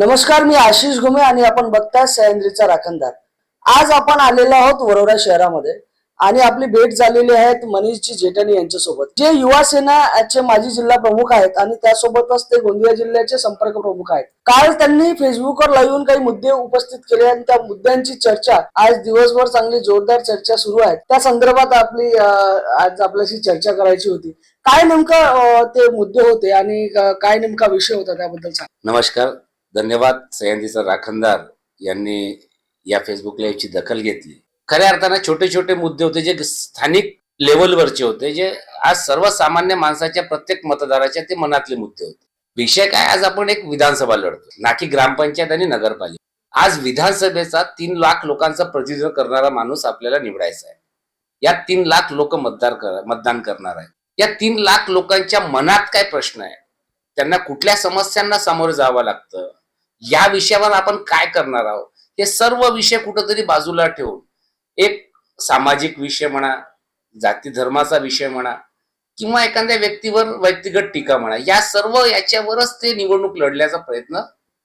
नमस्कार मी आशिष घुमे आणि आपण बघताय सह्याद्रीचा राखणदार. आज आपण आलेलो आहोत वरोरा शहरामध्ये आणि आपली भेट झालेली आहेत मनीषजी जेठाणी यांच्यासोबत. जे युवा सेनाचे माजी जिल्हा प्रमुख आहेत आणि त्यासोबतच ते गोंदिया जिल्ह्याचे संपर्क प्रमुख आहेत. काल त्यांनी फेसबुकवर लाईव्ह येऊन काही मुद्दे उपस्थित केले आणि त्या मुद्द्यांची चर्चा आज दिवसभर चांगली जोरदार चर्चा सुरू आहे. त्या संदर्भात आपली आज आपल्याशी चर्चा करायची होती. काय नेमकं ते मुद्दे होते आणि काय नेमका विषय होता त्याबद्दल सांग. नमस्कार. धन्यवाद सह्याद्रीचा राखणदार यांनी या फेसबुक लाईव्हची दखल घेतली. खऱ्या अर्थानं छोटे छोटे मुद्दे होते जे स्थानिक लेवलवरचे होते जे आज सर्वसामान्य माणसाच्या प्रत्येक मतदाराच्या ते मनातले मुद्दे होते. विषय काय? आज आपण एक विधानसभा लढतो ना की ग्रामपंचायत आणि नगरपालिका. आज विधानसभेचा तीन लाख लोकांचा प्रतिनिधित्व करणारा माणूस आपल्याला निवडायचा आहे. या तीन लाख लोक मतदार कर मतदान करणार आहे या तीन लाख लोकांच्या मनात काय प्रश्न आहे? त्यांना कुठल्या समस्यांना सामोरं जावं लागतं? या विषयावर आपण काय करणार आहोत? हे सर्व विषय कुठंतरी बाजूला ठेवून एक सामाजिक विषय म्हणा जाती धर्माचा विषय म्हणा किंवा एखाद्या व्यक्तीवर व्यक्तिगत टीका म्हणा या सर्व याच्यावरच ते निवडणूक लढण्याचा प्रयत्न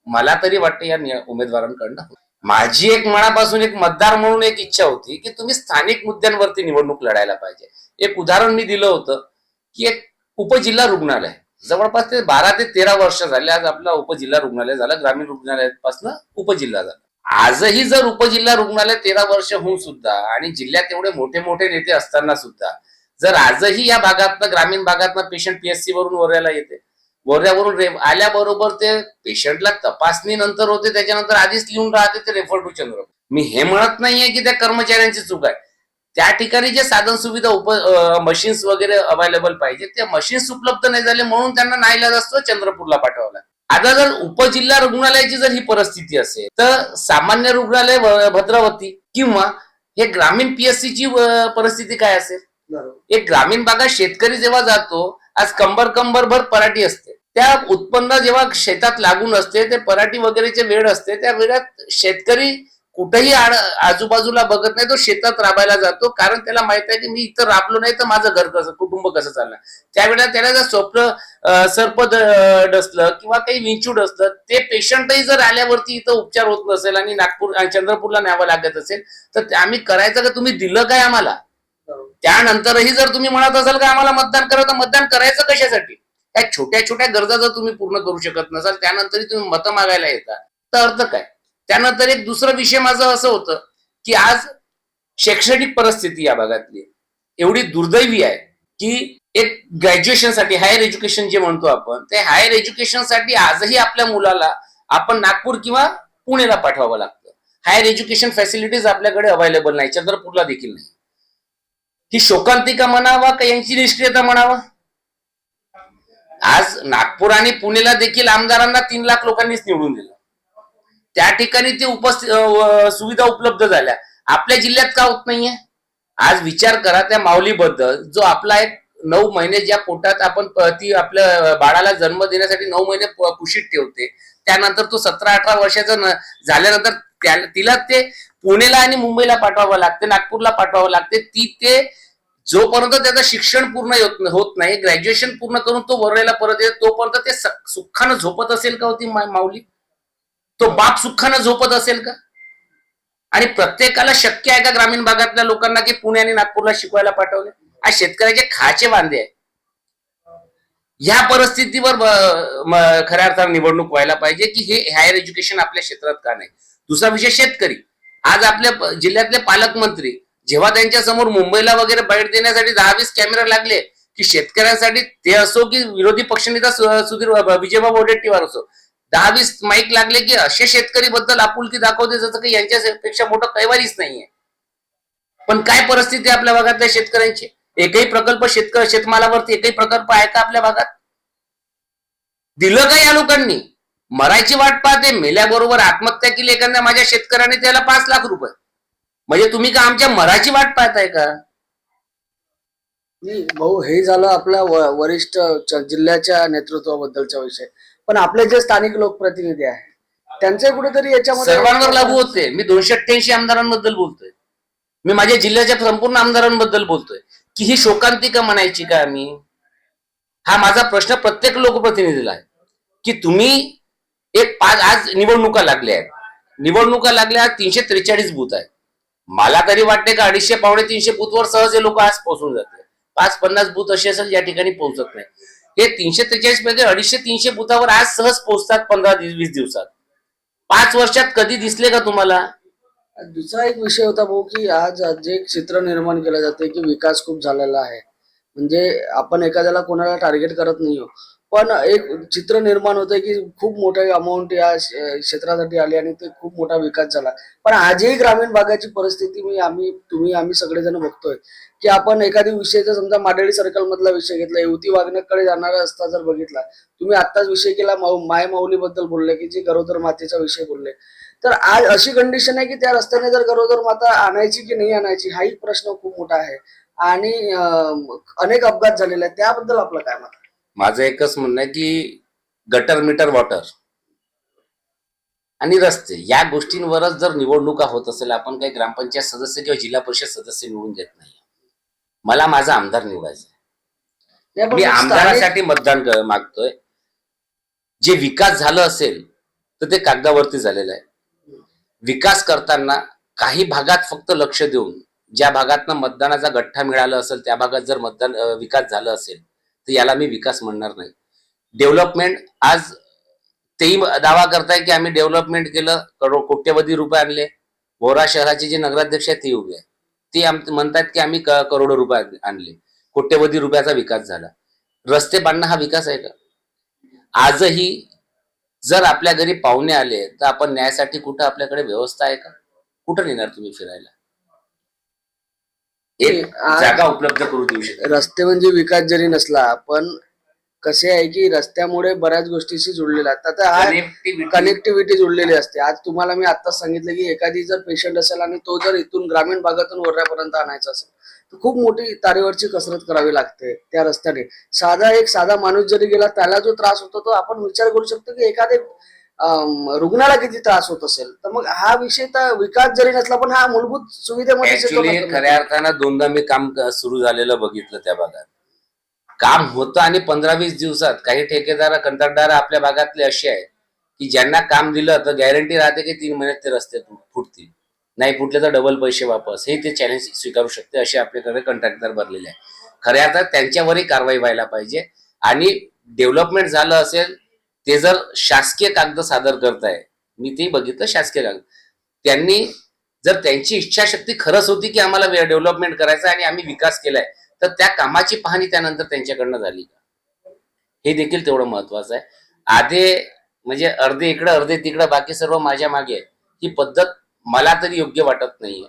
मला तरी वाटतं या उमेदवारांकडनं माझी एक मनापासून एक मतदार म्हणून एक इच्छा होती की तुम्ही स्थानिक मुद्द्यांवरती निवडणूक लढायला पाहिजे. एक उदाहरण मी दिलं होतं की एक उपजिल्हा रुग्णालय. जवळपास ते बारा ते तेरा वर्ष झाले. आज आपला उपजिल्हा रुग्णालय झालं ग्रामीण रुग्णालयापासून उपजिल्हा झाला. आजही जर उपजिल्हा रुग्णालय तेरा वर्ष होऊन सुद्धा आणि जिल्ह्यात एवढे मोठे मोठे नेते असताना सुद्धा जर आजही या भागातनं ग्रामीण भागातनं पेशंट पीएससी वरून वऱ्याला येते. वऱ्यावरून रे- आल्याबरोबर ते पेशंटला तपासणी नंतर होते त्याच्यानंतर आधीच लिहून राहते ते रेफर टू चंद्र मी हे म्हणत नाहीये की त्या कर्मचाऱ्यांची चूक आहे. त्या ठिकाणी जे साधन सुविधा उप मशीन्स वगैरे अवेलेबल पाहिजे ते मशीन्स उपलब्ध नाही झाले म्हणून त्यांना नाईलाज असतो चंद्रपूरला पाठवावं लागतं आता जर उपजिल्हा रुग्णालयाची जर ही परिस्थिती असेल तर सामान्य रुग्णालय भद्रावती किंवा हे ग्रामीण पीएससी ची परिस्थिती काय असेल? एक ग्रामीण भागात शेतकरी जेव्हा जातो आज कंबर कंबर भर पराठी असते. त्या उत्पन्न जेव्हा शेतात लागून असते ते पराठी वगैरेचे वेळ असते त्या वेळात शेतकरी कुठेही आड- आजूबाजूला बघत नाही तो शेतात राबायला जातो. कारण त्याला माहीत आहे की मी इथं राबलो नाही तर माझं घर कसं कुटुंब कसं चालणार? त्यावेळेला त्याला जर स्वप्न सर्प डसलं किंवा काही विंचूड असलं ते पेशंटही जर आल्यावरती इथं उपचार होत नसेल आणि नागपूर आणि चंद्रपूरला न्यावं लागत असेल तर आम्ही करायचं का? तुम्ही दिलं काय आम्हाला? त्यानंतरही जर तुम्ही म्हणत असाल का आम्हाला मतदान करा तर मतदान करायचं कशासाठी? या छोट्या छोट्या गरजा जर तुम्ही पूर्ण करू शकत नसाल त्यानंतरही तुम्ही मतं मागायला येता तर अर्थ काय? त्यानंतर एक दुसरा विषय माझं असं होतं की आज शैक्षणिक परिस्थिती या भागातली एवढी दुर्दैवी आहे की एक ग्रॅज्युएशनसाठी हायर एज्युकेशन जे म्हणतो आपण ते हायर एज्युकेशनसाठी आजही आपल्या मुलाला आपण नागपूर किंवा पुणेला पाठवावं लागतं. हायर एज्युकेशन फॅसिलिटीज आपल्याकडे अवेलेबल नाही चंद्रपूरला देखील नाही. ही शोकांतिका म्हणावा का यांची निष्क्रियता म्हणावा? आज नागपूर आणि पुणेला देखील आमदारांना तीन लाख लोकांनीच निवडून दिलं. त्या ठिकाणी ते उपस्थित सुविधा उपलब्ध झाल्या. आपल्या जिल्ह्यात का होत नाहीये? आज विचार करा त्या माऊलीबद्दल जो आपला एक नऊ महिने ज्या पोटात आपण ती आपल्या बाळाला जन्म देण्यासाठी नऊ महिने कुशीत ठेवते त्यानंतर तो सतरा अठरा वर्षाचा न- झाल्यानंतर त्या- तिला ते पुणेला आणि मुंबईला पाठवावं लागते नागपूरला पाठवावं लागते. ती ते जोपर्यंत त्याचं शिक्षण पूर्ण होत होत नाही ग्रॅज्युएशन पूर्ण करून तो वरळेला परत येतो तोपर्यंत ते सुखानं झोपत असेल का होती माऊली? तो बाप सुखानं झोपत असेल का? आणि प्रत्येकाला शक्य आहे का ग्रामीण भागातल्या लोकांना की पुणे आणि नागपूरला शिकवायला पाठवले? आज शेतकऱ्याचे खाचे वांदे आहे ह्या परिस्थितीवर खऱ्या अर्थानं निवडणूक व्हायला पाहिजे की हे हायर एज्युकेशन आपल्या क्षेत्रात का नाही? दुसरा विषय शेतकरी. आज आपल्या जिल्ह्यातले पालकमंत्री जेव्हा त्यांच्यासमोर मुंबईला वगैरे बाईट देण्यासाठी दहा वीस कॅमेरा लागले की शेतकऱ्यांसाठी ते असो की विरोधी पक्षनेता सुधीर विजयबाबू वडेट्टीवार असो दहा वीस माईक लागले की असे शेतकरी बद्दल आपुलकी दाखवते जसं की यांच्यापेक्षा मोठं कैवारीच नाहीये. पण काय परिस्थिती आपल्या भागातल्या शेतकऱ्यांची? एकही प्रकल्प शेतकरी शेतमालावरती एकही प्रकल्प आहे का आपल्या भागात? दिलं का या लोकांनी? मरायची वाट पाहते मेल्याबरोबर आत्महत्या केली एखाद्या माझ्या शेतकऱ्याने त्याला पाच लाख रुपये. म्हणजे तुम्ही का आमच्या मराची वाट पाहताय का? भाऊ हे झालं आपल्या वरिष्ठ जिल्ह्याच्या नेतृत्वाबद्दलचा विषय. पण आपले जे स्थानिक लोकप्रतिनिधी आहे त्यांचे कुठेतरी याच्यामध्ये सर्वांवर लागू होते. मी दोनशे अठ्ठ्याऐंशी आमदारांबद्दल बोलतोय. मी माझ्या जिल्ह्याच्या संपूर्ण आमदारांबद्दल बोलतोय. की ही शोकांतिका म्हणायची का आम्ही? हा माझा प्रश्न प्रत्येक लोकप्रतिनिधीला आहे. की तुम्ही एक पाच आज निवडणुका लागल्या आहेत. निवडणुका लागल्या तीनशे त्रेचाळीस बूथ आहेत. मला तरी वाटते का अडीचशे पावणे तीनशे बूथवर सहज लोक आज पोहोचून जाते पाच पन्नास बूथ असे असेल या ठिकाणी पोहोचत नाही. हे तीनशे त्रेचाळीसमध्ये अडीचशे तीनशे बुथावर आज सहज पोहोचतात पंधरा वीस दिवसात. पाच वर्षात कधी दिसले का तुम्हाला? दुसरा एक विषय होता भाऊ की आज जे चित्र निर्माण केलं जाते की विकास खूप झालेला आहे. म्हणजे आपण एखाद्याला कोणाला टार्गेट करत नाही हो पण एक चित्र निर्माण होतंय की खूप मोठे अमाऊंट या क्षेत्रासाठी आली आणि ते खूप मोठा विकास झाला. पण आजही ग्रामीण भागाची परिस्थिती मी आम्ही तुम्ही आम्ही सगळेजण बघतोय की आपण एखादी विषयचा समजा माडेळी सर्कल मधला विषय घेतला युवती वागण्याकडे जाणारा रस्ता जर बघितला तुम्ही आत्ताच विषय केला माऊ- माय माऊली बद्दल बोलले की जे गरोदर मातेचा विषय बोलले. तर आज अशी कंडिशन आहे की त्या रस्त्याने जर गरोदर माता आणायची की नाही आणायची हाही प्रश्न खूप मोठा आहे. आणि अनेक अपघात झालेले आहेत. त्याबद्दल आपलं काय मत आहे? माझं एकच म्हणणं आहे की गटर मीटर वॉटर आणि रस्ते या गोष्टींवरच जर निवडणुका होत असेल आपण काही ग्रामपंचायत सदस्य किंवा जिल्हा परिषद सदस्य निवडून देत नाही. मला माझा आमदार निवडायचा मी आमदारासाठी मतदान मागतोय. जे विकास झालं असेल तर ते कागदावरती झालेलं आहे. विकास करताना काही भागात फक्त लक्ष देऊन ज्या भागातनं मतदानाचा गठ्ठा मिळाला असेल त्या भागात जर मतदान विकास झाला असेल तर याला मी विकास म्हणणार नाही. डेव्हलपमेंट आज तेही दावा करताय की आम्ही डेव्हलपमेंट केलं करो कोट्यवधी रुपये आणले. बोरा शहराचे जे नगराध्यक्ष आहेत ते उभे आहेत. ते आम म्हणतात की आम्ही करोडो रुपये आणले. कोट्यवधी रुपयाचा विकास झाला. रस्ते बांधणं हा विकास आहे का? आजही जर आपल्या घरी पाहुणे आले तर आपण न्यायासाठी कुठं आपल्याकडे व्यवस्था आहे का? कुठं नेणार तुम्ही फिरायला? एक जागा उपलब्ध करू देऊ शकत. रस्ते म्हणजे विकास जरी नसला पण कसे आहे की रस्त्यामुळे बऱ्याच गोष्टीशी जुळलेला आता कनेक्टिव्हिटी जुळलेली असते. आज तुम्हाला मी आताच सांगितलं की एखादी जर पेशंट असेल आणि तो जर इथून ग्रामीण भागातून वर्ध्यापर्यंत आणायचा असेल तर खूप मोठी तारेवरची कसरत करावी लागते त्या रस्त्याने. साधा एक साधा माणूस जरी गेला त्याला जो त्रास होतो तो आपण विचार करू शकतो की एखादे रुग्णाला किती त्रास होत असेल तर मग हा विषय तर विकास जरी नसला पण हा मूलभूत सुविधेमध्ये. खऱ्या अर्थानं दोनदा मी काम सुरू झालेलं बघितलं त्या भागात. काम होतं आणि पंधरा वीस दिवसात काही ठेकेदार कंत्राटदार आपल्या भागातले असे आहेत की ज्यांना काम दिलं तर गॅरंटी राहते की तीन महिन्यात ते रस्ते फुटतील. नाही फुटले तर डबल पैसे वापस. हे ते चॅलेंज स्वीकारू शकते असे आपल्याकडे कंत्राटदार भरलेले आहे खऱ्या अर्थात त्यांच्यावरही कारवाई व्हायला पाहिजे. आणि डेव्हलपमेंट झालं असेल ते जर शासकीय कागद सादर करताय मी ते बघितलं शासकीय कागद. त्यांनी जर त्यांची इच्छाशक्ती खरंच होती की आम्हाला डेव्हलपमेंट करायचं आहे आणि आम्ही विकास केलाय तर त्या कामाची पाहणी त्यानंतर त्यांच्याकडनं झाली का? हे देखील तेवढं महत्वाचं आहे. आधे म्हणजे अर्धे इकडं अर्धे तिकडं बाकी सर्व माझ्या मागे ही पद्धत मला तरी योग्य वाटत नाहीये.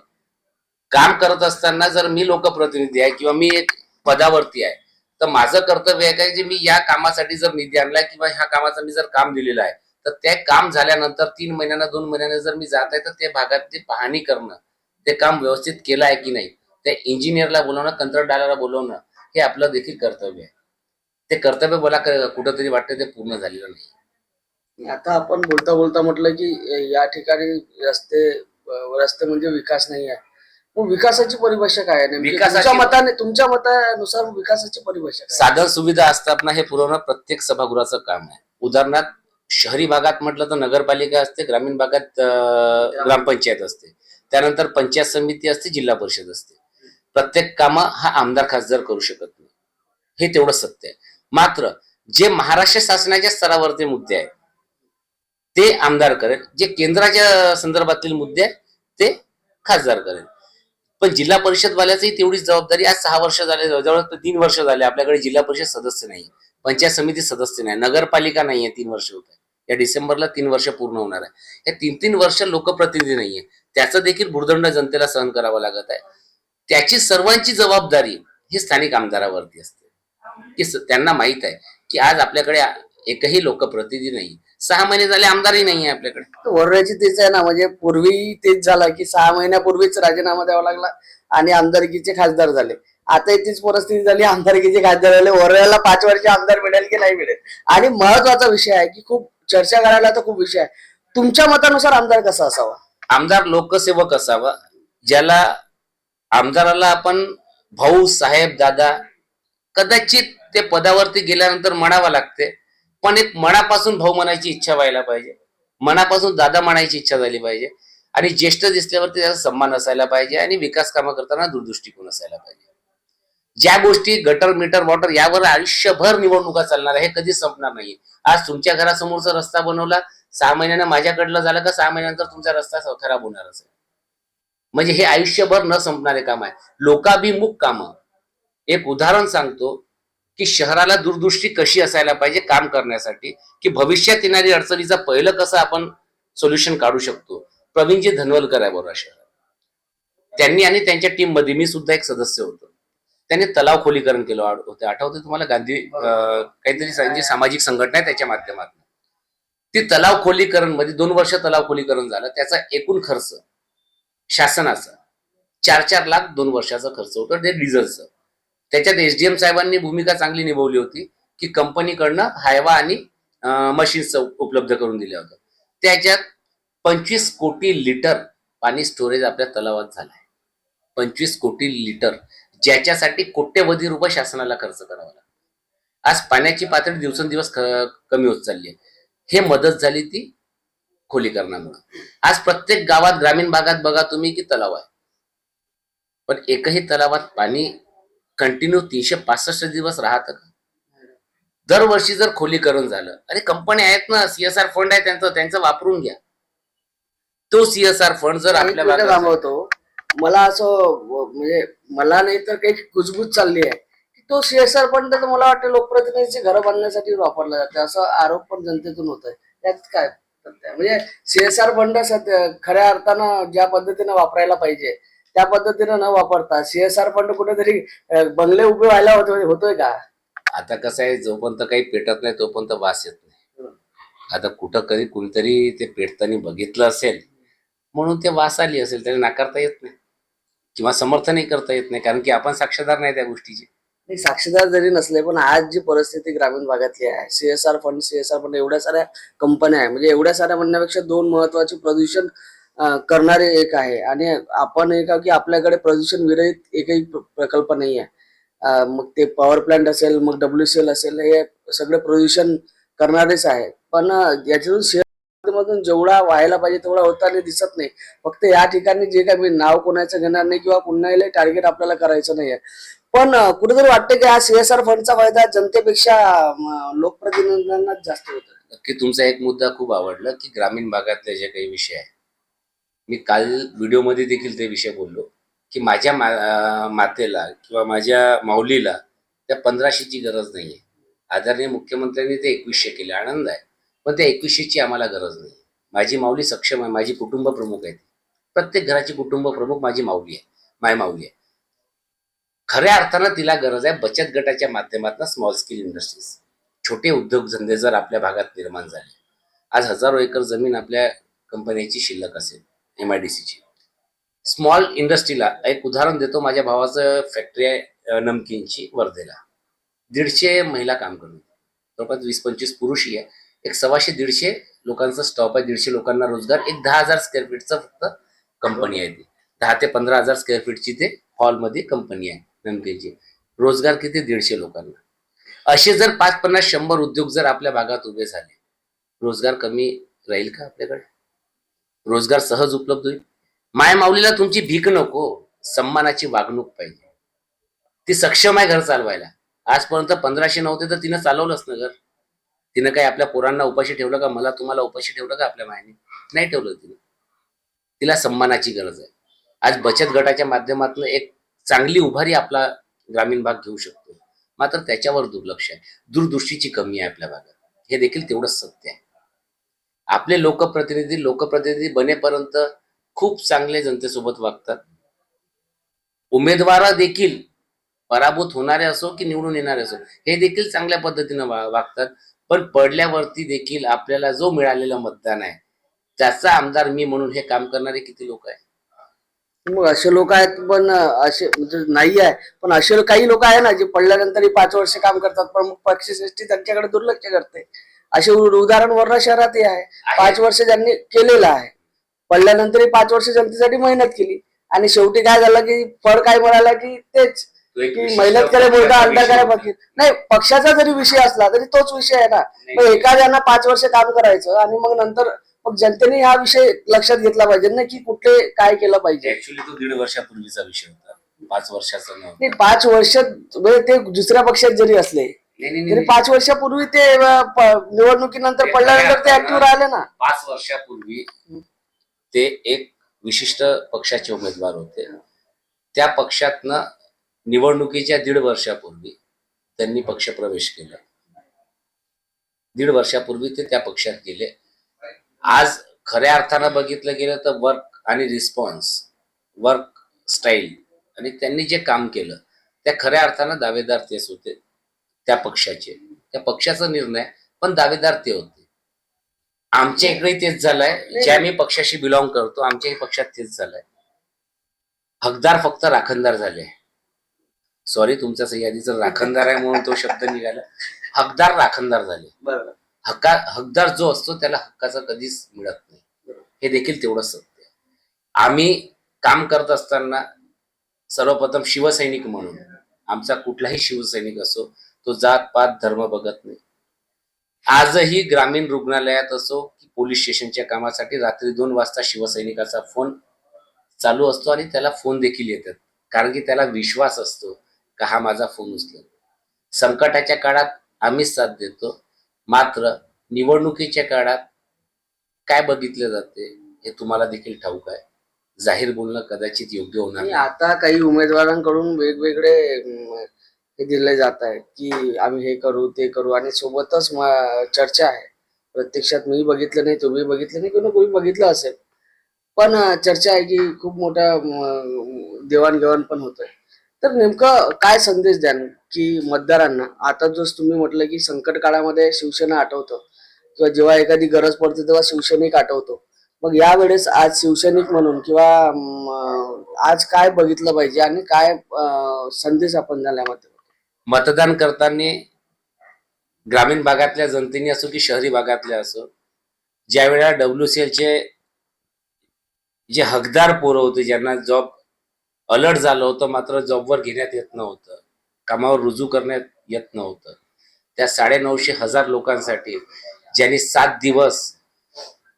काम करत असताना जर मी लोकप्रतिनिधी आहे किंवा मी एक पदावरती आहे तर माझं कर्तव्य आहे काय? जे मी या कामासाठी जर निधी आणलाय किंवा ह्या कामाचं मी जर काम दिलेलं आहे तर ते काम झाल्यानंतर तीन महिन्यानं दोन महिन्यानं जर मी जात आहे तर ते भागातली पाहणी करणं ते काम व्यवस्थित केलं आहे की नाही त्या इंजिनियरला बोलवणं कंत्राटदाराला बोलवणं हे आपलं देखील कर्तव्य आहे. ते कर्तव्य मला कुठंतरी वाटतं ते पूर्ण झालेलं नाही. आता आपण बोलता बोलता म्हटलं की या ठिकाणी रस्ते रस्ते म्हणजे विकास नाही आहे. मग विकासाची परिभाषा काय आहे नेमकी? विकासाची- तुमच्या मताने तुमच्या मतानुसार विकासाची परिभाषा काय आहे? साधन सुविधा असताना हे पुरवणं प्रत्येक सभागृहाचं काम आहे. उदाहरणार्थ शहरी भागात म्हटलं तर नगरपालिका असते ग्रामीण भागात अं, ग्रामपंचायत असते. त्यानंतर पंचायत समिती असते जिल्हा परिषद असते. प्रत्येक कामं हा आमदार खासदार करू शकत नाही. हे तेवढं सत्य आहे. मात्र जे महाराष्ट्र शासनाच्या स्तरावरचे मुद्दे आहेत ते आमदार करेल. जे केंद्राच्या संदर्भातील मुद्दे आहेत ते खासदार करेल. पण जिल्हा परिषदवाल्याचीही तेवढीच जबाबदारी आज सहा वर्ष झाले जवळजवळ तीन वर्ष झाले आपल्याकडे जिल्हा परिषद सदस्य नाही पंचायत समिती सदस्य नाही. नगरपालिका नाहीये तीन वर्ष होत आहे. या डिसेंबरला तीन वर्ष पूर्ण होणार आहे. या तीन तीन वर्ष लोकप्रतिनिधी नाहीये. त्याचं देखील भूर्दंड जनतेला सहन करावं लागत आहे. त्याची सर्वांची जबाबदारी ही स्थानिक आमदारावरती असते. की त्यांना माहीत आहे की आज आपल्याकडे एकही लोकप्रतिनिधी नाही. सहा महिने झाले आमदारही नाही आहे आपल्याकडे. वर्ण्याची तेच आहे ना म्हणजे पूर्वी तेच झालं की सहा महिन्यापूर्वीच राजीनामा द्यावा लागला आणि आमदारकीचे खासदार झाले. आता तीच परिस्थिती झाली आमदारकीचे खासदार झाले. वर्याला पाच वर्ष आमदार मिळेल की नाही मिळेल? आणि महत्त्वाचा विषय आहे की खूप चर्चा करायला तर खूप विषय आहे. तुमच्या मतानुसार आमदार कसा असावा? आमदार लोकसेवक असावा ज्याला आमदाराला आपण भाऊ साहेब दादा कदाचित ते पदावरती गेल्यानंतर म्हणावं लागते पण एक मनापासून भाऊ म्हणायची इच्छा व्हायला पाहिजे. मनापासून दादा म्हणायची इच्छा झाली पाहिजे. आणि ज्येष्ठ दिसल्यावरती त्याचा सन्मान असायला पाहिजे आणि विकास कामं करताना दूरदृष्टिकोन असायला पाहिजे. ज्या गोष्टी गटर मीटर वॉटर यावर आयुष्यभर निवडणुका चालणार आहे हे कधीच संपणार नाही आज तुमच्या घरासमोरचा रस्ता बनवला सहा महिन्यानं माझ्याकडलं झालं का सहा महिन्यानंतर तुमचा रस्ता खराब होणारच आहे म्हणजे हे आयुष्यभर न संपणारे काम आहे. लोकाभिमुख कामं. एक उदाहरण सांगतो. की शहराला दूरदृष्टी कशी असायला पाहिजे काम करण्यासाठी की भविष्यात येणारी अडचणीचा पहिलं कसं आपण सोल्युशन काढू शकतो? प्रवीणजी धनवलकर आहे बरोबर शहरात. त्यांनी आणि त्यांच्या टीममध्ये मी सुद्धा एक सदस्य होतो. त्यांनी तलाव खोलीकरण केलं आठ- होते आठवते तुम्हाला? गांधी काहीतरी म्हणजे सामाजिक संघटना आहे त्याच्या माध्यमातून. ती तलाव खोलीकरणमध्ये दोन वर्ष तलाव खोलीकरण झालं त्याचा एकूण खर्च शासनाचा चार चार लाख दोन वर्षाचा खर्च होतो ते डिझेलचं. त्याच्यात एसडीएम साहेबांनी भूमिका चांगली निभावली होती की कंपनीकडनं हायवा आणि मशीन्स उपलब्ध करून दिल्या होत्या त्याच्यात पंचवीस कोटी लिटर पाणी स्टोरेज आपल्या तलावात झालंय. पंचवीस कोटी लिटर ज्याच्यासाठी कोट्यवधी रुपये शासनाला खर्च करावा लागला आज पाण्याची पातळी दिवसेंदिवस कमी होत चालली आहे. हे मदत झाली ती खोलीकरणामुळे. आज प्रत्येक गावात ग्रामीण भागात बघा तुम्ही की तलाव आहे. पण एकही तलावात पाणी कंटिन्यू तीनशे पासष्ट दिवस राहतं का? दरवर्षी जर खोलीकरण झालं अरे कंपन्या आहेत ना सीएसआर फंड आहे त्यांचं त्यांचं वापरून घ्या. तो सीएसआर फंड जर एक आपल्या मिनिटं भागात थांबवतो. मला असं म्हणजे मला नाही तर काही कुजबूज चालली आहे. की तो सीएसआर फंड तर मला वाटतं लोकप्रतिनिधीची घरं बांधण्यासाठी वापरला जाते. असा आरोप पण जनतेतून होत आहे? त्यात काय? म्हणजे सीएसआर फंड खऱ्या अर्थानं ज्या पद्धतीनं वापरायला पाहिजे त्या पद्धतीनं न वापरता सीएसआर फंड कुठेतरी बंगले उभे व्हायला होतोय होतोय का? आता कसं आहे जोपर्यंत काही पेटत नाही तोपर्यंत वास येत नाही. आता कुठं कधी कुणीतरी ते पेटताना बघितलं असेल म्हणून ते वास आली असेल त्याला नाकारता येत नाही. किंवा समर्थनही करता येत नाही कारण की आपण साक्षीदार नाही त्या गोष्टीचे. नाही साक्षीदार जरी नसले पण आज जी परिस्थिती ग्रामीण भागातली आहे सीएसआर फंड सीएसआर फंड एवढ्या साऱ्या कंपन्या आहे म्हणजे एवढ्या साऱ्या म्हणण्यापेक्षा दोन महत्वाची प्रदूषण करणारे एक आहे. आणि आपण एक की आपल्याकडे प्रदूषण विरहित एकही प्र- प्रकल्प नाही आहे मग ते पॉवर प्लांट असेल मग डब्ल्यू सी एल असेल हे सगळे प्रदूषण करणारेच आहे पण याच्यातून मधून जेवढा व्हायला पाहिजे तेवढा होताना दिसत नाही. फक्त या ठिकाणी जे काय मी नाव कोणाचं घेणार नाही किंवा कुणाला टार्गेट आपल्याला करायचं नाही पण कुठेतरी वाटतं की हा सीएसआर फंडचा फायदा जनतेपेक्षा अं, लोकप्रतिनिधींनाच जास्त होतो नक्की तुमचा एक मुद्दा खूप आवडला की ग्रामीण भागातले जे काही विषय आहे मी काल व्हिडिओमध्ये देखील ते विषय बोललो की माझ्या मा मातेला किंवा माझ्या माऊलीला त्या पंधराशेची गरज नाही आहे आदरणीय मुख्यमंत्र्यांनी ते एकवीसशे केले आनंद आहे. पण त्या एकवीसशेची आम्हाला गरज नाही माझी माऊली सक्षम आहे माझी कुटुंब प्रमुख आहे प्रत्येक घराची कुटुंब प्रमुख माझी माऊली आहे माय माऊली आहे. खऱ्या अर्थानं तिला गरज आहे बचत गटाच्या माध्यमातून स्मॉल स्केल इंडस्ट्रीज छोटे उद्योगधंदे जर आपल्या भागात निर्माण झाले. आज हजारो एकर जमीन आपल्या कंपनीची शिल्लक असेल. एम आय डी सीची स्मॉल इंडस्ट्रीला एक उदाहरण देतो माझ्या भावाचं फॅक्टरी आहे नमकीनची वर्धेला. दीडशे महिला काम करून. जवळपास वीस पंचवीस पुरुषही आहे. एक सव्वाशे दीडशे लोकांचा स्टॉप आहे. दीडशे लोकांना रोजगार. एक दहा हजार स्क्वेअर फीटचं फक्त कंपनी आहे ती. दहा ते पंधरा हजार स्क्वेअर फीटची ते हॉलमध्ये कंपनी आहे नमकीनची. रोजगार किती? दीडशे लोकांना. असे जर पाच पन्नास शंभर उद्योग जर आपल्या भागात उभे झाले रोजगार कमी राहील का आपल्याकडे? रोजगार सहज उपलब्ध होईल. माय माऊलीला तुमची भीक नको सन्मानाची वागणूक पाहिजे. ती सक्षम आहे घर चालवायला. आजपर्यंत पंधराशे नव्हते तर तिनं चालवलंच ना घर. तिनं काही आपल्या पोरांना उपाशी ठेवलं का? मला तुम्हाला उपाशी ठेवलं का आपल्या मायने? नाही ठेवलं तिने. तिला सन्मानाची गरज आहे. आज बचत गटाच्या माध्यमातून एक चांगली उभारी आपला ग्रामीण भाग घेऊ शकतो. मात्र त्याच्यावर दुर्लक्ष आहे. दूरदृष्टीची कमी आहे आपल्या भागात. हे देखील तेवढंच सत्य आहे. आपले लोकप्रतिनिधी लोकप्रतिनिधी बनेपर्यंत खूप चांगले जनतेसोबत वागतात. उमेदवार देखील पराभूत होणारे असो की निवडून येणारे असो हे देखील चांगल्या पद्धतीनं वागतात. पण पडल्यावरती देखील आपल्याला जो मिळालेला मतदान आहे त्याचा आमदार मी म्हणून हे काम करणारे किती लोक आहे मग असे लोक आहेत पण असे म्हणजे नाही आहे. पण असे काही लोक आहे ना जे पडल्यानंतरही पाच वर्ष काम करतात पण मग पक्षश्रेष्ठी त्यांच्याकडे दुर्लक्ष करते. असे उदाहरण वर्णा शहरातही आहे. पाच वर्ष ज्यांनी केलेलं आहे. पडल्यानंतरही पाच वर्ष जनतेसाठी मेहनत केली. आणि शेवटी काय झालं की फळ काय मिळालं की तेच की मेहनत करे बोलता अंडा करे. बाकी नाही पक्षाचा जरी विषय असला तरी तोच विषय आहे ना. मग एखाद्यानं पाच वर्ष काम करायचं आणि मग नंतर मग जनतेने हा विषय लक्षात घेतला पाहिजे ना की कुठे काय केलं पाहिजे. ऍक्च्युली तो दीड वर्षापूर्वीचा विषय होता. पाच वर्षाचा नाही पाच वर्ष म्हणजे ते दुसऱ्या पक्षात जरी असले तरी. पाच वर्षापूर्वी ते निवडणुकीनंतर पडल्यानंतर ते ऍक्टिव्ह राहिले ना. पाच वर्षापूर्वी ते एक विशिष्ट पक्षाचे उमेदवार होते. त्या पक्षातनं निवडणुकीच्या दीड वर्षापूर्वी त्यांनी पक्षप्रवेश केला. दीड वर्षापूर्वी ते त्या पक्षात गेले. आज खऱ्या अर्थानं बघितलं गेलं तर वर्क आणि रिस्पॉन्स वर्क स्टाईल आणि त्यांनी जे काम केलं त्या खऱ्या अर्थानं दावेदार तेच होते. त्या पक्षाचे. त्या पक्षाचा निर्णय पण दावेदार ते होते. आमच्या इकडे तेच झालंय. ज्या मी पक्षाशी बिलॉंग करतो आमच्याही पक्षात तेच झालंय. हकदार फक्त राखणदार झाले. सॉरी तुमच्या सह्यादीचं राखणदार आहे म्हणून तो शब्द निघाला. हकदार राखणदार झाले. हक्का हकदार जो असतो त्याला हक्काचा कधीच मिळत नाही. हे देखील तेवढंच सत्य आम्ही काम करत असताना सर्वप्रथम शिवसैनिक म्हणून. आमचा कुठलाही शिवसैनिक असो तो जात पात धर्म बघत नाही. आजही ग्रामीण रुग्णालयात असो की पोलीस स्टेशनच्या कामासाठी रात्री दोन वाजता शिवसैनिकाचा फोन चालू असतो आणि त्याला फोन देखील येतात. कारण की त्याला विश्वास असतो का हा माझा फोन उचलेल संकटाच्या काळात आम्हीच साथ देतो. मात्र निवडणुकीच्या काळात काय बघितले जाते हे तुम्हाला देखील ठाऊक आहे. जाहीर बोलणं कदाचित योग्य होणार आता काही उमेदवारांकडून वेगवेगळे हे दिले जात आहे की आम्ही हे करू ते करू. आणि सोबतच चर्चा आहे. प्रत्यक्षात मी बघितलं नाही तुम्ही बघितलं नाही किंवा कोणी बघितलं असेल. पण चर्चा आहे की खूप मोठा देवाणघेवाण पण होत आहे तर नेमकं काय संदेश द्याल की मतदारांना? आता जस तुम्ही म्हटलं की संकट काळामध्ये शिवसेना आठवतं. किंवा जेव्हा एखादी गरज पडते तेव्हा शिवसैनिक आठवतो. मग यावेळेस आज शिवसैनिक म्हणून किंवा आज काय बघितलं पाहिजे आणि काय संदेश आपण झाल्यामध्ये मतदान करताना ग्रामीण भागातल्या जनतेने असो की शहरी भागातल्या असो ज्या वेळेला डब्ल्यू सी एलचे जे हकदार पोरं होते ज्यांना जॉब अलर्ट झालं होतं मात्र जॉबवर घेण्यात येत नव्हतं कामावर रुजू करण्यात येत नव्हतं. त्या साडेनऊशे हजार लोकांसाठी ज्यांनी सात दिवस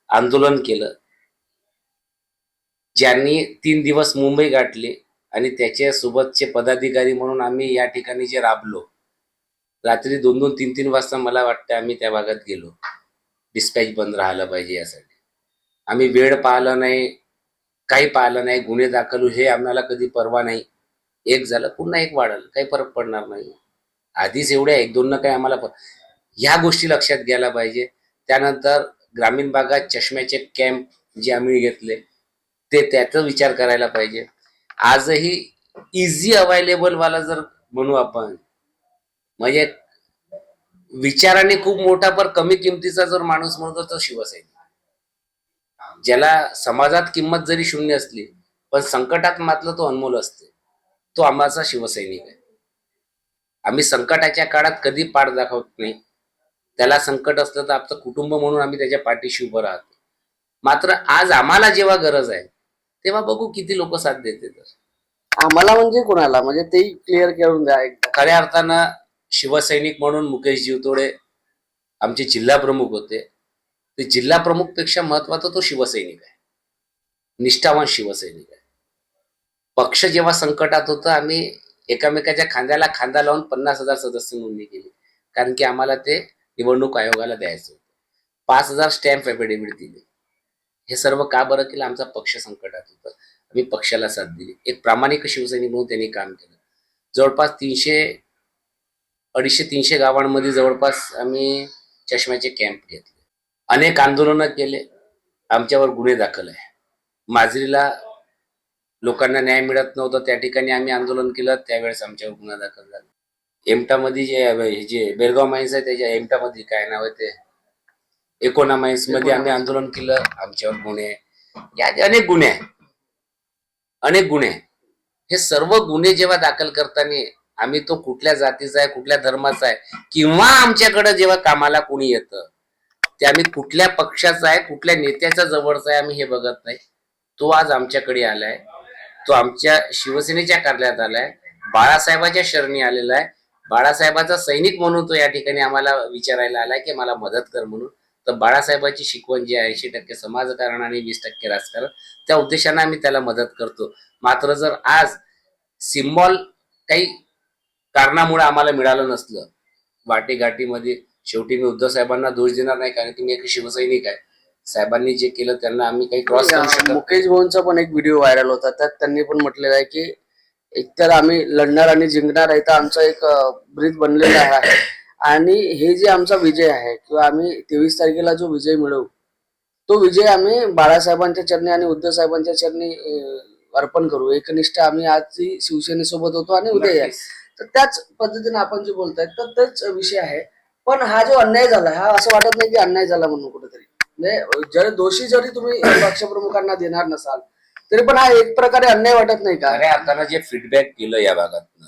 आंदोलन केलं ज्यांनी तीन दिवस मुंबई गाठली आणि त्याच्यासोबतचे पदाधिकारी म्हणून आम्ही या ठिकाणी जे राबलो रात्री दोन दोन तीन तीन वाजता मला वाटतं आम्ही त्या भागात गेलो. डिस्पॅच बंद राहिला पाहिजे यासाठी. आम्ही वेळ पाहिला नाही काही पाहिलं नाही गुन्हे दाखल हे आम्हाला कधी परवा नाही. एक झालं पुन्हा एक वाढल काही फरक पडणार नाही. आधीच एवढ्या एक दोन काही आम्हाला ह्या गोष्टी लक्षात घ्यायला पाहिजे. त्यानंतर ग्रामीण भागात चष्म्याचे कॅम्प जे आम्ही घेतले ते त्याचा विचार करायला पाहिजे. आजही इझी अवेलेबल वाला जर म्हणू आपण म्हणजे विचाराने खूप मोठा पण कमी किमतीचा जर माणूस म्हणतो तो शिवसैनिक. ज्याला समाजात किंमत जरी शून्य असली पण संकटात मात्र तो अनमोल असते. तो आम्हाचा शिवसैनिक आहे. आम्ही संकटाच्या काळात कधी पाठ दाखवत नाही. त्याला संकट असलं तर आपलं कुटुंब म्हणून आम्ही त्याच्या पाठीशी उभं राहतो. मात्र आज आम्हाला जेव्हा गरज आहे तेव्हा बघू किती लोक साथ देते तर. आम्हाला म्हणजे कोणाला? म्हणजे तेही क्लिअर करून द्या एकदा. खऱ्या अर्थानं शिवसैनिक म्हणून मुकेश जीवतोडे आमचे जिल्हा प्रमुख होते. ते जिल्हा प्रमुखपेक्षा महत्त्वाचा तो शिवसैनिक आहे. निष्ठावान शिवसैनिक आहे. पक्ष जेव्हा संकटात होतं आम्ही एकामेकाच्या खांद्याला खांदा लावून पन्नास हजार सदस्य नोंदणी केली. कारण की आम्हाला ते निवडणूक आयोगाला द्यायचं होतं. पाच हजार स्टॅम्प एफिडेव्हिट दिले. हे सर्व का बरं केलं? आमचा पक्ष संकटात होतं. आम्ही पक्षाला साथ दिली. एक प्रामाणिक शिवसैनिक म्हणून त्यांनी काम केलं. जवळपास तीनशे अडीचशे तीनशे गावांमध्ये जवळपास आम्ही चष्म्याचे कॅम्प घेतले. अनेक आंदोलनं केले. आमच्यावर गुन्हे दाखल आहे. माजरीला लोकांना न्याय मिळत नव्हता. त्या ठिकाणी आम्ही आंदोलन केलं. त्यावेळेस आमच्यावर गुन्हा दाखल झाला. एमटामध्ये जे जे बेळगाव माईन्स आहे त्याच्या एमटामध्ये काय नाव आहे ते? एकोणा माइन्समध्ये आम्ही आंदोलन केलं. आमच्यावर गुन्हे. आहे. या अनेक गुन्हे आहे अनेक गुन्हे. हे सर्व गुन्हे जेव्हा दाखल करताना आम्ही तो कुठल्या जातीचा आहे कुठल्या धर्माचा आहे किंवा आमच्याकडे जेव्हा कामाला कोणी येतं ते आम्ही कुठल्या पक्षाचा आहे कुठल्या नेत्याच्या जवळचा आहे आम्ही हे बघत नाही. तो आज आमच्याकडे आलाय. तो आमच्या शिवसेनेच्या कार्यालयात आलाय. बाळासाहेबाच्या शरणी आलेला आहे. बाळासाहेबाचा सैनिक म्हणून तो या ठिकाणी आम्हाला विचारायला आलाय की मला मदत कर म्हणून. तर बाळासाहेबाची शिकवण जी आहे ऐंशी टक्के समाजकारण आणि वीस टक्के राजकारण त्या उद्देशाने आम्ही त्याला मदत करतो. मात्र जर आज सिम्बॉल काही कारणामुळे आम्हाला मिळालं नसलं वाटेघाटीमध्ये शेवटी मी उद्धव साहेबांना दोष देणार नाही कारण की मी एक शिवसैनिक आहे. साहेबांनी जे केलं त्यांना आम्ही काही क्रॉस मुकेश भाऊंचा पण एक व्हिडिओ व्हायरल होता त्यात त्यांनी पण म्हटलेलं आहे की एकतर आम्ही लढणार आणि जिंकणार आहे तर आमचा एक ब्रीज बनलेला आहे. आणि हे जे आमचा विजय आहे किंवा आम्ही तेवीस तारखेला जो विजय मिळवू तो विजय आम्ही बाळासाहेबांच्या चरणी आणि उद्धव साहेबांच्या चरणी अर्पण करू. एकनिष्ठ आम्ही आज शिवसेनेसोबत होतो आणि उद्या. तर त्याच पद्धतीने आपण जे बोलताय तर तेच विषय आहे. पण हा जो अन्याय झाला हा असं वाटत नाही की अन्याय झाला म्हणून कुठेतरी. म्हणजे जरी दोषी जरी तुम्ही पक्षप्रमुखांना देणार नसाल तरी पण हा एक प्रकारे अन्याय वाटत नाही का? खऱ्या अर्थानं जे फीडबॅक केलं या भागातनं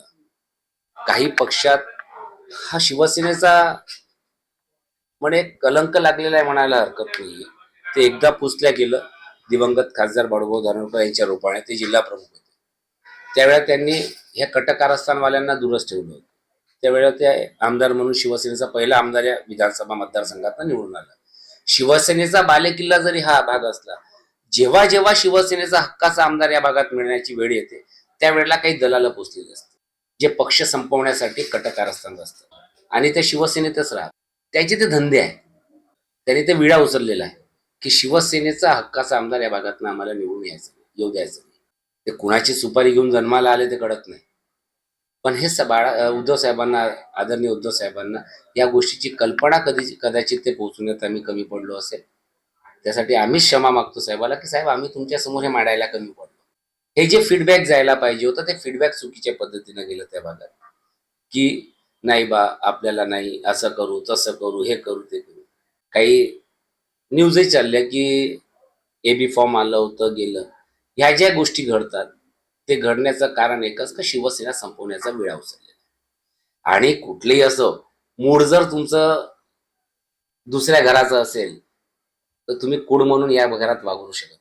काही पक्षात हा शिवसेनेचा म्हणे कलंक लागलेला आहे म्हणायला हरकत नाही ते एकदा पुसल्या गेलं. दिवंगत खासदार बाळूभाऊ धारणकर यांच्या रूपाने ते जिल्हा प्रमुख होते. त्यावेळेला त्यांनी ह्या कटकारस्थानवाल्यांना दुरुस्त ठेवलं होतं. त्यावेळेला ते आमदार म्हणून शिवसेनेचा पहिला आमदार या विधानसभा मतदारसंघात निवडून आला. शिवसेनेचा बालेकिल्ला जरी हा भाग असला जेव्हा जेव्हा शिवसेनेचा हक्काचा आमदार या भागात मिळण्याची वेळ येते त्यावेळेला काही दलाला पोचलेली असते जे पक्ष संपवण्यासाठी कटकारस्थान असतं. आणि ते शिवसेनेतच राहत त्याचे ते धंदे आहे त्यांनी ते विडा उचललेला आहे. की शिवसेनेचा हक्काचा आमदार या भागातून आम्हाला निवडून यायचं येऊ द्यायचं नाही. ते कुणाची सुपारी घेऊन जन्माला आले ते कळत नाही. पण हे बाळा उद्धव साहेबांना आदरणीय उद्धव साहेबांना या गोष्टीची कल्पना कधी कदाचित ते पोहोचवण्यात आम्ही कमी पडलो असेल. त्यासाठी आम्हीच क्षमा मागतो साहेबाला की साहेब आम्ही तुमच्यासमोर हे मांडायला कमी पडलो. हे जे फीडबॅक जायला पाहिजे होतं ते फीडबॅक चुकीच्या पद्धतीनं गेलं त्या भागात. की नाही बा आपल्याला नाही असं करू तसं करू हे करू ते करू. काही न्यूजही चालल्या की ए बी फॉर्म आलं होतं गेलं. ह्या ज्या गोष्टी घडतात ते घडण्याचं कारण एकच का शिवसेना संपवण्याचा वेळा उचललेला आणि कुठलेही असो मूड जर तुमचं दुसऱ्या घराचं असेल तर तुम्ही कुड म्हणून या घरात वागू शकत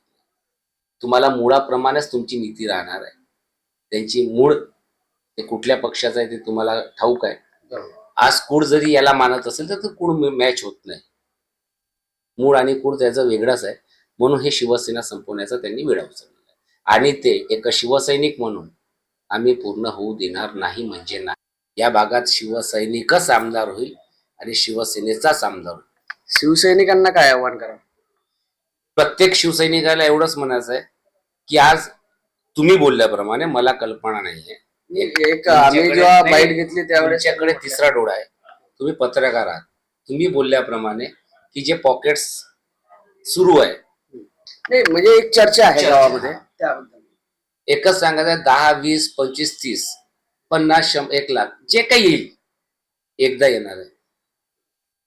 तुम्हाला मुळाप्रमाणेच तुमची नीती राहणार आहे. त्यांची मूळ ते कुठल्या पक्षाचं आहे ते तुम्हाला ठाऊक आहे. आज कुड जरी याला मानत असेल तर ते कुड मॅच होत नाही. मूळ आणि कुड त्याचं वेगळंच आहे. म्हणून हे शिवसेना संपवण्याचा त्यांनी वेळा उचललेला आहे आणि ते एक शिवसैनिक म्हणून आम्ही पूर्ण होऊ देणार नाही म्हणजे नाही. या भागात शिवसैनिकच आमदार होईल आणि शिवसेनेचाच आमदार होईल. शिवसैनिकांना काय आव्हान करा प्रत्येक शिवसैनिकाला एवढंच म्हणायचं आहे की आज तुम्ही बोलल्याप्रमाणे मला कल्पना नाहीये. एक आम्ही जेव्हा नाही, बाईट घेतली त्यावेळेस तुमच्याकडे तिसरा डोळा आहे. तुम्ही पत्रकार आहात. तुम्ही बोलल्याप्रमाणे की जे पॉकेट्स सुरू आहे. नाही म्हणजे एक चर्चा आहे. गावामध्ये. त्याबद्दल. एकच सांगायचं आहे, दहा वीस पंचवीस तीस पन्नास शं एक लाख जे काही येईल एकदा येणार आहे.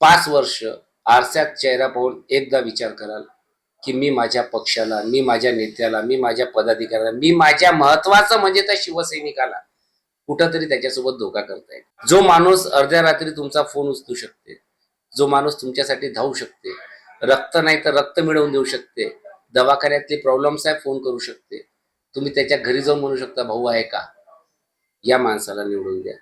पाच वर्ष आरशात चेहरा पाहून एकदा विचार कराल. की मी माझ्या पक्षाला मी माझ्या नेत्याला मी माझ्या पदाधिकाऱ्याला मी माझ्या महत्वाचं म्हणजे त्या शिवसैनिकाला कुठंतरी त्याच्यासोबत धोका करताय. जो माणूस अर्ध्या रात्री तुमचा फोन उचलू शकते जो माणूस तुमच्यासाठी धावू शकते रक्त नाही तर रक्त मिळवून देऊ शकते दवाखान्यातले प्रॉब्लेम्स आहे फोन करू शकते तुम्ही त्याच्या घरी जाऊन म्हणू शकता भाऊ आहे का? या माणसाला निवडून द्या.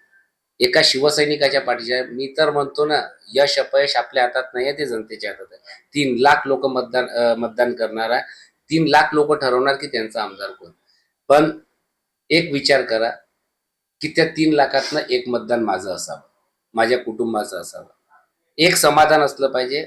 एका शिवसैनिकाच्या पाठीच्या मी तर म्हणतो ना यश अपयश आपल्या हातात नाही आहे ते जनतेच्या हातात आहे. तीन लाख लोक मतदान मतदान करणार आहे. तीन लाख लोक ठरवणार की त्यांचा आमदार कोण. पण एक विचार करा की त्या तीन लाखातनं एक मतदान माझं असावं. माझ्या कुटुंबाचं असावं. एक समाधान असलं पाहिजे.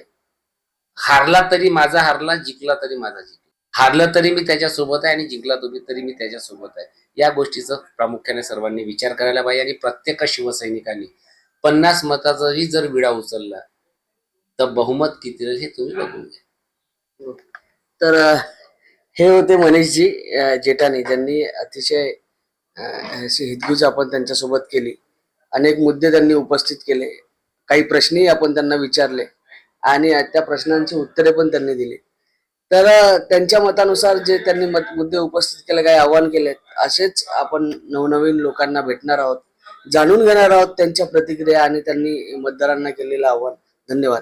हारला तरी माझा हारला जिंकला तरी माझा जिंकला. हारलं तरी मी त्याच्यासोबत आहे आणि जिंकला तुम्ही तरी मी त्याच्यासोबत आहे. या गोष्टीचा प्रामुख्याने सर्वांनी विचार करायला पाहिजे आणि प्रत्येक शिवसैनिकांनी पन्नास मताचाही जर विडा उचलला तर बहुमत किती हे तुम्ही बघून घ्या. तर हे होते मनीषजी अ, जेठानी. ज्यांनी अतिशय अशी हितगुज आपण त्यांच्यासोबत केली. अनेक मुद्दे त्यांनी उपस्थित केले. काही प्रश्नही आपण त्यांना विचारले आणि त्या प्रश्नांची उत्तरे पण त्यांनी दिली. तर त्यांच्या मतानुसार जे त्यांनी मत मुद्दे उपस्थित केले काही आव्हान केलेत असेच आपण नवनवीन लोकांना भेटणार आहोत जाणून घेणार आहोत त्यांच्या प्रतिक्रिया आणि त्यांनी मतदारांना केलेलं आव्हान. धन्यवाद.